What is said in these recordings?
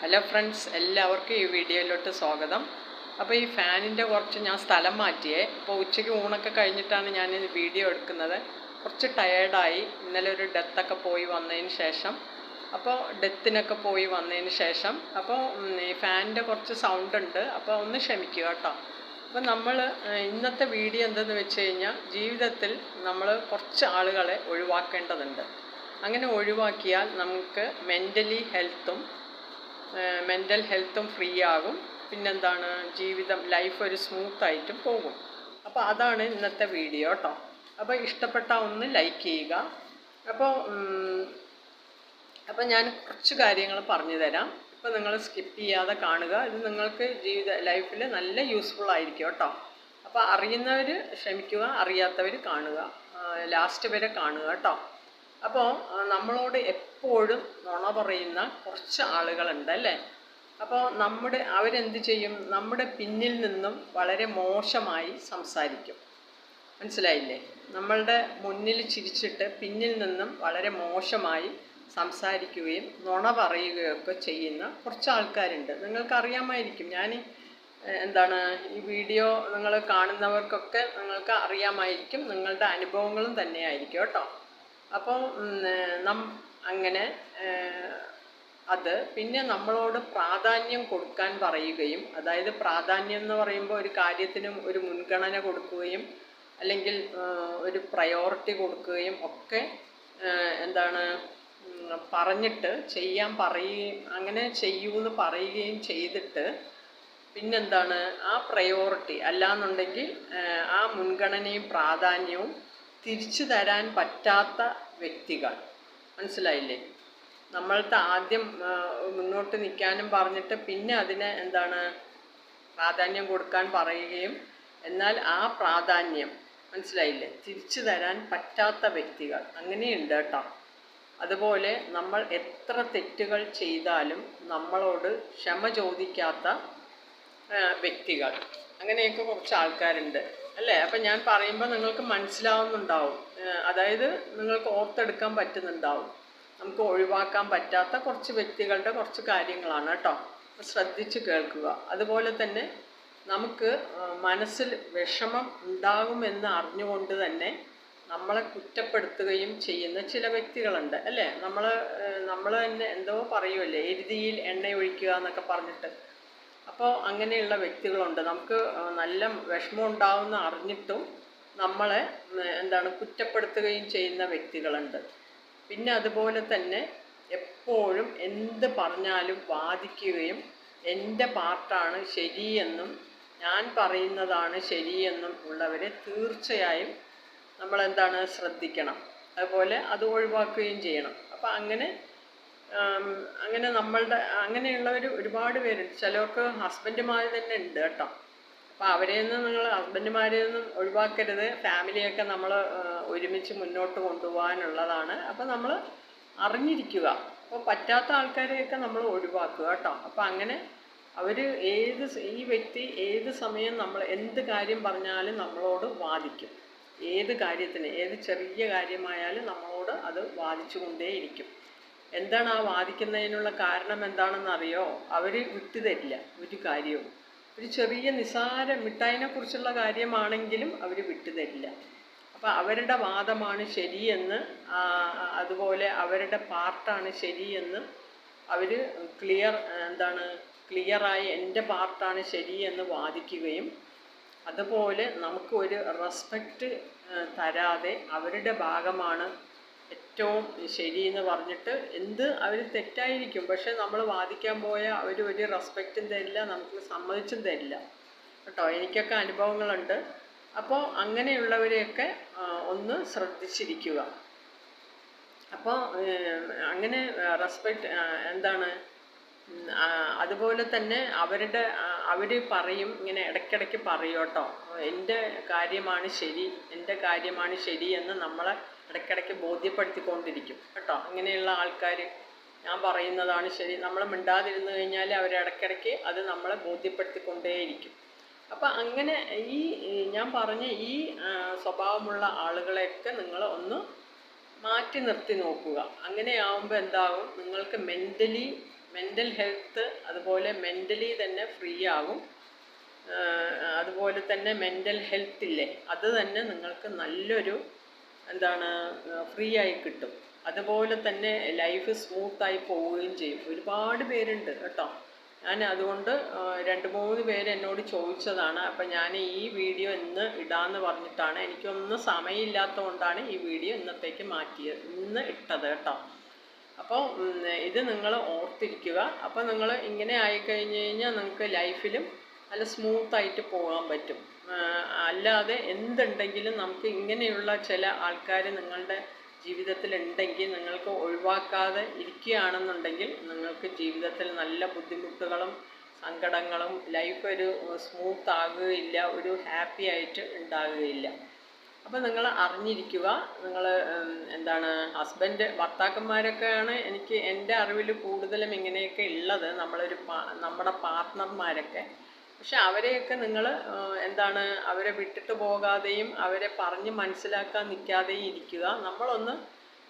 Hello friends എല്ലാവർക്കും ഈ വീഡിയോയിലോട്ട് സ്വാഗതം. അപ്പോൾ ഈ ഫാനിന്റെ കുറച്ച് ഞാൻ സ്ഥലം മാറ്റിയേ. അപ്പോൾ ഉച്ചയ്ക്ക് ഊണൊക്കെ കഴിഞ്ഞിട്ടാണ് ഞാൻ ഈ വീഡിയോ എടുക്കുന്നത്. കുറച്ച് ടയേർഡായി ഇന്നലെ ഒരു ഡെത്തൊക്കെ പോയി വന്നതിന് ശേഷം. അപ്പോൾ ഡെത്തിനൊക്കെ പോയി വന്നതിന് ശേഷം. അപ്പോൾ ഈ ഫാനിന്റെ കുറച്ച് സൗണ്ട് ഉണ്ട്. അപ്പോൾ ഒന്ന് ക്ഷമിക്കുക കേട്ടോ. അപ്പോൾ നമ്മൾ ഇന്നത്തെ വീഡിയോ എന്തെന്ന് വെച്ച് കഴിഞ്ഞാൽ ജീവിതത്തിൽ നമ്മൾ കുറച്ച് ആളുകളെ ഒഴിവാക്കേണ്ടതുണ്ട്. അങ്ങനെ ഒഴിവാക്കിയാൽ നമുക്ക് മെന്റലി ഹെൽത്തും മെന്റൽ ഹെൽത്തും ഫ്രീ ആകും. പിന്നെന്താണ്? ജീവിതം ലൈഫ് ഒരു സ്മൂത്തായിട്ടും പോകും. അപ്പോൾ അതാണ് ഇന്നത്തെ വീഡിയോ കേട്ടോ അപ്പോൾ ഇഷ്ടപ്പെട്ട ഒന്ന് ലൈക്ക് ചെയ്യുക. അപ്പോൾ അപ്പോൾ ഞാൻ കുറച്ച് കാര്യങ്ങൾ പറഞ്ഞു തരാം. ഇപ്പോൾ നിങ്ങൾ സ്കിപ്പ് ചെയ്യാതെ കാണുക. ഇത് നിങ്ങൾക്ക് ജീവിത ലൈഫിൽ നല്ല യൂസ്ഫുൾ ആയിരിക്കും കേട്ടോ അപ്പോൾ അറിയുന്നവർ ക്ഷമിക്കുക അറിയാത്തവർ കാണുക. ലാസ്റ്റ് വരെ കാണുക കേട്ടോ അപ്പോൾ നമ്മളോട് എപ്പോഴും നുണ പറയുന്ന കുറച്ച് ആളുകളുണ്ട് അല്ലേ? അപ്പോൾ നമ്മുടെ അവരെന്ത് ചെയ്യും? നമ്മുടെ പിന്നിൽ നിന്നും വളരെ മോശമായി സംസാരിക്കും. മനസ്സിലായില്ലേ? നമ്മളുടെ മുന്നിൽ ചിരിച്ചിട്ട് പിന്നിൽ നിന്നും വളരെ മോശമായി സംസാരിക്കുകയും നുണ പറയുകയൊക്കെ ചെയ്യുന്ന കുറച്ച് ആൾക്കാരുണ്ട്. നിങ്ങൾക്കറിയാമായിരിക്കും. ഞാൻ എന്താണ് ഈ വീഡിയോ നിങ്ങൾ കാണുന്നവർക്കൊക്കെ നിങ്ങൾക്ക് അറിയാമായിരിക്കും. നിങ്ങളുടെ അനുഭവങ്ങളും തന്നെയായിരിക്കും കേട്ടോ. അപ്പോൾ ഉം, നം അങ്ങനെ അത് പിന്നെ നമ്മളോട് പ്രാധാന്യം കൊടുക്കാൻ പറയുകയും അതായത് പ്രാധാന്യം എന്ന് പറയുമ്പോൾ ഒരു കാര്യത്തിനും ഒരു മുൻഗണന കൊടുക്കുകയും അല്ലെങ്കിൽ ഒരു പ്രയോറിറ്റി കൊടുക്കുകയും ഒക്കെ എന്താണ് പറഞ്ഞിട്ട് ചെയ്യാൻ പറയുകയും അങ്ങനെ ചെയ്യൂന്ന് പറയുകയും ചെയ്തിട്ട് പിന്നെന്താണ് ആ പ്രയോറിറ്റി അല്ലാന്നുണ്ടെങ്കിൽ ആ മുൻഗണനയും പ്രാധാന്യവും തിരിച്ചു തരാൻ പറ്റാത്ത വ്യക്തികൾ. മനസ്സിലായില്ലേ? നമ്മൾ ആദ്യം മുന്നോട്ട് നിൽക്കാനും പറഞ്ഞിട്ട് പിന്നെ അതിനെ എന്താണ് പ്രാധാന്യം കൊടുക്കാൻ പറയുകയും എന്നാൽ ആ പ്രാധാന്യം മനസ്സിലായില്ലേ? തിരിച്ചു തരാൻ പറ്റാത്ത വ്യക്തികൾ. അങ്ങനെയുണ്ട് കേട്ടോ. അതുപോലെ നമ്മൾ എത്ര തെറ്റുകൾ ചെയ്താലും നമ്മളോട് ക്ഷമ ചോദിക്കാത്ത വ്യക്തികൾ. അങ്ങനെയൊക്കെ കുറച്ച് ആൾക്കാരുണ്ട്. അല്ലേ? അപ്പം ഞാൻ പറയുമ്പോൾ നിങ്ങൾക്ക് മനസ്സിലാവുന്നുണ്ടാവും. അതായത് നിങ്ങൾക്ക് ഓർത്തെടുക്കാൻ പറ്റുന്നുണ്ടാവും. നമുക്ക് ഒഴിവാക്കാൻ പറ്റാത്ത കുറച്ച് വ്യക്തികളുടെ കുറച്ച് കാര്യങ്ങളാണ് കേട്ടോ. ശ്രദ്ധിച്ച് കേൾക്കുക. അതുപോലെ തന്നെ നമുക്ക് മനസ്സിൽ വിഷമം ഉണ്ടാകുമെന്ന് അറിഞ്ഞുകൊണ്ട് തന്നെ നമ്മളെ കുറ്റപ്പെടുത്തുകയും ചെയ്യുന്ന ചില വ്യക്തികളുണ്ട്. അല്ലേ? നമ്മൾ നമ്മൾ തന്നെ എന്തോ പറയുമല്ലേ എരുതിയിൽ എണ്ണ ഒഴിക്കുക എന്നൊക്കെ പറഞ്ഞിട്ട്. അപ്പോൾ അങ്ങനെയുള്ള വ്യക്തികളുണ്ട്. നമുക്ക് നല്ല വിഷമം ഉണ്ടാവുന്ന അറിഞ്ഞിട്ടും നമ്മളെ എന്താണ് കുറ്റപ്പെടുത്തുകയും ചെയ്യുന്ന വ്യക്തികളുണ്ട്. പിന്നെ അതുപോലെ തന്നെ എപ്പോഴും എന്ത് പറഞ്ഞാലും വാദിക്കുകയും എന്റെ പാർട്ടാണ് ശരിയെന്നും ഞാൻ പറയുന്നതാണ് ശരിയെന്നും ഉള്ളവരെ തീർച്ചയായും നമ്മളെന്താണ് ശ്രദ്ധിക്കണം. അതുപോലെ അത് ഒഴിവാക്കുകയും ചെയ്യണം. അപ്പം അങ്ങനെ അങ്ങനെ നമ്മളുടെ അങ്ങനെയുള്ളവർ ഒരുപാട് പേരുണ്ട് ചിലർക്ക് ഹസ്ബൻഡുമാർ തന്നെ ഉണ്ട് കേട്ടോ. അപ്പോൾ അവരെ നിന്ന് നിങ്ങൾ ഹസ്ബൻഡുമാരെ നിന്നും ഒഴിവാക്കരുത്. ഫാമിലിയൊക്കെ നമ്മൾ ഒരുമിച്ച് മുന്നോട്ട് കൊണ്ടുപോകാനുള്ളതാണ്. അപ്പോൾ നമ്മൾ അറിഞ്ഞിരിക്കുക. അപ്പോൾ പറ്റാത്ത ആൾക്കാരെയൊക്കെ നമ്മൾ ഒഴിവാക്കുക കേട്ടോ. അപ്പോൾ അങ്ങനെ അവർ ഏത് ഈ വ്യക്തി ഏത് സമയം നമ്മൾ എന്ത് കാര്യം പറഞ്ഞാലും നമ്മളോട് വാദിക്കും. ഏത് കാര്യത്തിന് ഏത് ചെറിയ കാര്യമായാലും നമ്മളോട് അത് വാദിച്ചു കൊണ്ടേയിരിക്കും എന്താണ് ആ വാദിക്കുന്നതിനുള്ള കാരണം എന്താണെന്ന് അറിയോ അവർ വിട്ടുതരില്ല ഒരു കാര്യവും. ഒരു ചെറിയ നിസാര മിഠായിനെ കുറിച്ചുള്ള കാര്യമാണെങ്കിലും അവർ വിട്ടുതരില്ല അപ്പോൾ അവരുടെ വാദമാണ് ശരിയെന്ന് അതുപോലെ അവരുടെ പാർട്ടാണ് ശരിയെന്ന് അവർ ക്ലിയർ എന്താണ് ക്ലിയറായി എന്റെ പാർട്ടാണ് ശരിയെന്ന് വാദിക്കുകയും അതുപോലെ നമുക്ക് ഒരു റെസ്പെക്റ്റ് തരാതെ അവരുടെ ഭാഗമാണ് ഏറ്റവും ശരിയെന്ന് പറഞ്ഞിട്ട് എന്ത് അവർ തെറ്റായിരിക്കും. പക്ഷെ നമ്മൾ വാദിക്കാൻ പോയാൽ അവർ ഒരു റെസ്പെക്റ്റും തരില്ല നമുക്ക് സമ്മതിച്ചും തരില്ല. കേട്ടോ? എനിക്കൊക്കെ അനുഭവങ്ങളുണ്ട്. അപ്പോൾ അങ്ങനെയുള്ളവരെയൊക്കെ ഒന്ന് ശ്രദ്ധിച്ചിരിക്കുക. അപ്പോൾ അങ്ങനെ റെസ്പെക്റ്റ് എന്താണ്? അതുപോലെ തന്നെ അവരുടെ അവർ പറയും ഇങ്ങനെ ഇടയ്ക്കിടയ്ക്ക് പറയും കേട്ടോ. എന്റെ കാര്യമാണ് ശരി എന്റെ കാര്യമാണ് ശരി എന്ന് നമ്മളെ ഇടയ്ക്കിടയ്ക്ക് ബോധ്യപ്പെടുത്തിക്കൊണ്ടിരിക്കും. കേട്ടോ? ഇങ്ങനെയുള്ള ആൾക്കാർ ഞാൻ പറയുന്നതാണ് ശരി. നമ്മൾ മിണ്ടാതിരുന്നു കഴിഞ്ഞാൽ അവർ ഇടയ്ക്കിടയ്ക്ക് അത് നമ്മളെ ബോധ്യപ്പെടുത്തിക്കൊണ്ടേയിരിക്കും. അപ്പം അങ്ങനെ ഈ ഞാൻ പറഞ്ഞ ഈ സ്വഭാവമുള്ള ആളുകളെയൊക്കെ നിങ്ങൾ ഒന്ന് മാറ്റി നിർത്തി നോക്കുക. അങ്ങനെയാവുമ്പോൾ എന്താകും നിങ്ങൾക്ക് മെന്റലി മെന്റൽ ഹെൽത്ത് അതുപോലെ മെന്റലി തന്നെ ഫ്രീ ആകും. അതുപോലെ തന്നെ മെന്റൽ ഹെൽത്ത് ഇല്ലേ? അത് തന്നെ നിങ്ങൾക്ക് നല്ലൊരു എന്താണ് ഫ്രീ ആയി കിട്ടും. അതുപോലെ തന്നെ ലൈഫ് സ്മൂത്തായി പോവുകയും ചെയ്യും. ഒരുപാട് പേരുണ്ട് കേട്ടോ. ഞാൻ അതുകൊണ്ട് രണ്ട് മൂന്ന് പേര് എന്നോട് ചോദിച്ചതാണ്. അപ്പം ഞാൻ ഈ വീഡിയോ ഇന്ന് ഇടാന്ന് പറഞ്ഞിട്ടാണ്. എനിക്കൊന്നും സമയമില്ലാത്തതുകൊണ്ടാണ് ഈ വീഡിയോ ഇന്നത്തേക്ക് മാറ്റിയത് ഇന്ന് ഇട്ടത് കേട്ടോ. അപ്പോൾ ഇത് നിങ്ങൾ ഓർത്തിരിക്കുക. അപ്പോൾ നിങ്ങൾ ഇങ്ങനെ ആയിക്കഴിഞ്ഞ് കഴിഞ്ഞാൽ നിങ്ങൾക്ക് ലൈഫിലും നല്ല സ്മൂത്തായിട്ട് പോകാൻ പറ്റും. അല്ലാതെ എന്തുണ്ടെങ്കിലും നമുക്ക് ഇങ്ങനെയുള്ള ചില ആൾക്കാർ നിങ്ങളുടെ ജീവിതത്തിലുണ്ടെങ്കിൽ നിങ്ങൾക്ക് ഒഴിവാക്കാതെ ഇരിക്കുകയാണെന്നുണ്ടെങ്കിൽ നിങ്ങൾക്ക് ജീവിതത്തിൽ നല്ല ബുദ്ധിമുട്ടുകളും സങ്കടങ്ങളും ലൈഫ് ഒരു സ്മൂത്ത് ആകുകയില്ല ഒരു ഹാപ്പി ആയിട്ട് ഉണ്ടാകുകയില്ല. അപ്പോൾ നിങ്ങൾ അറിഞ്ഞിരിക്കുക നിങ്ങൾ എന്താണ് ഹസ്ബൻഡ് ഭർത്താക്കന്മാരൊക്കെയാണ് എനിക്ക് എന്റെ അറിവിൽ കൂടുതലും ഇങ്ങനെയൊക്കെ ഉള്ളത്. നമ്മളൊരു നമ്മുടെ പാർട്ട്ണർമാരൊക്കെ പക്ഷെ അവരെയൊക്കെ നിങ്ങൾ എന്താണ് അവരെ വിട്ടിട്ട് പോകാതെയും അവരെ പറഞ്ഞ് മനസ്സിലാക്കാൻ നിൽക്കാതെയും ഇരിക്കുക. നമ്മളൊന്ന്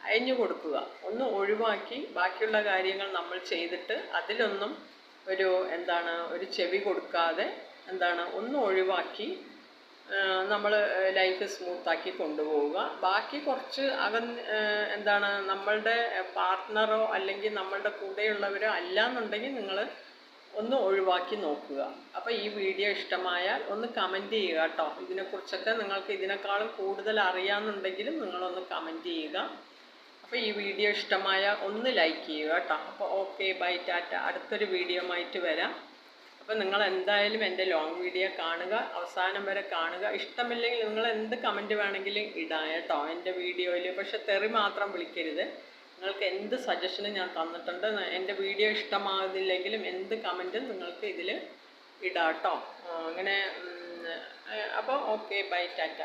അയഞ്ഞു കൊടുക്കുക. ഒന്ന് ഒഴിവാക്കി ബാക്കിയുള്ള കാര്യങ്ങൾ നമ്മൾ ചെയ്തിട്ട് അതിലൊന്നും ഒരു എന്താണ് ഒരു ചെവി കൊടുക്കാതെ എന്താണ് ഒന്ന് ഒഴിവാക്കി നമ്മൾ ലൈഫ് സ്മൂത്താക്കി കൊണ്ടുപോവുക. ബാക്കി കുറച്ച് അവൻ എന്താണ് നമ്മളുടെ പാർട്ട്ണറോ അല്ലെങ്കിൽ നമ്മളുടെ കൂടെയുള്ളവരോ അല്ല എന്നുണ്ടെങ്കിൽ നിങ്ങൾ ഒന്ന് ഒഴിവാക്കി നോക്കുക. അപ്പോൾ ഈ വീഡിയോ ഇഷ്ടമായാൽ ഒന്ന് കമന്റ് ചെയ്യുക കേട്ടോ ഇതിനെക്കുറിച്ചൊക്കെ നിങ്ങൾക്ക് ഇതിനേക്കാളും കൂടുതൽ അറിയാമെന്നുണ്ടെങ്കിലും നിങ്ങളൊന്ന് കമന്റ് ചെയ്യുക. അപ്പോൾ ഈ വീഡിയോ ഇഷ്ടമായ ഒന്ന് ലൈക്ക് ചെയ്യുക കേട്ടോ അപ്പോൾ ഓക്കെ ബൈ ടാറ്റ. അടുത്തൊരു വീഡിയോ ആയിട്ട് വരാം. അപ്പോൾ നിങ്ങൾ എന്തായാലും എന്റെ ലോങ് വീഡിയോ കാണുക. അവസാനം വരെ കാണുക. ഇഷ്ടമില്ലെങ്കിൽ നിങ്ങൾ എന്ത് കമന്റ് വേണമെങ്കിലും ഇടാം കേട്ടോ എന്റെ വീഡിയോയിൽ പക്ഷെ തെറി മാത്രം വിളിക്കരുത്. നിങ്ങൾക്ക് എന്ത് സജഷനും ഞാൻ തന്നിട്ടുണ്ട് എന്റെ വീഡിയോ ഇഷ്ടമാകുന്നില്ലെങ്കിലും എന്ത് കമന്റും നിങ്ങൾക്ക് ഇതിൽ ഇടാം കേട്ടോ അങ്ങനെ അപ്പോൾ ഓക്കെ ബൈ ടാറ്റ